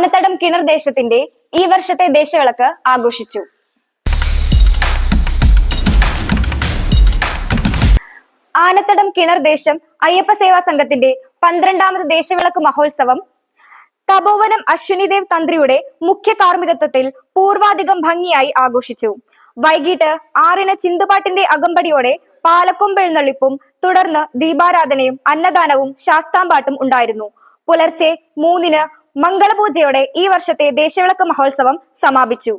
ആനത്തടം കിണർ ദേശത്തിന്റെ ഈ വർഷത്തെ ദേശവിളക്ക് ആഘോഷിച്ചു. ആനത്തടം കിണർ ദേശം അയ്യപ്പ സേവാ സംഘത്തിന്റെ പന്ത്രണ്ടാമത് ദേശവിളക്ക് മഹോത്സവം. തപോവനം അശ്വിനിദേവ് തന്ത്രിയുടെ മുഖ്യ കാർമ്മികത്വത്തിൽ പൂർവാധികം ഭംഗിയായി ആഘോഷിച്ചു. വൈകിട്ട് ആറിന് ചിന്തുപാട്ടിന്റെ അകമ്പടിയോടെ പാലക്കൊമ്പെഴുന്നള്ളിപ്പും തുടർന്ന് ദീപാരാധനയും അന്നദാനവും ശാസ്താംപാട്ടും ഉണ്ടായിരുന്നു. പുലർച്ചെ മൂന്നിന് മംഗളപൂജയോടെ ഈ വർഷത്തെ ദേശവിളക്ക് മഹോത്സവം സമാപിച്ചു.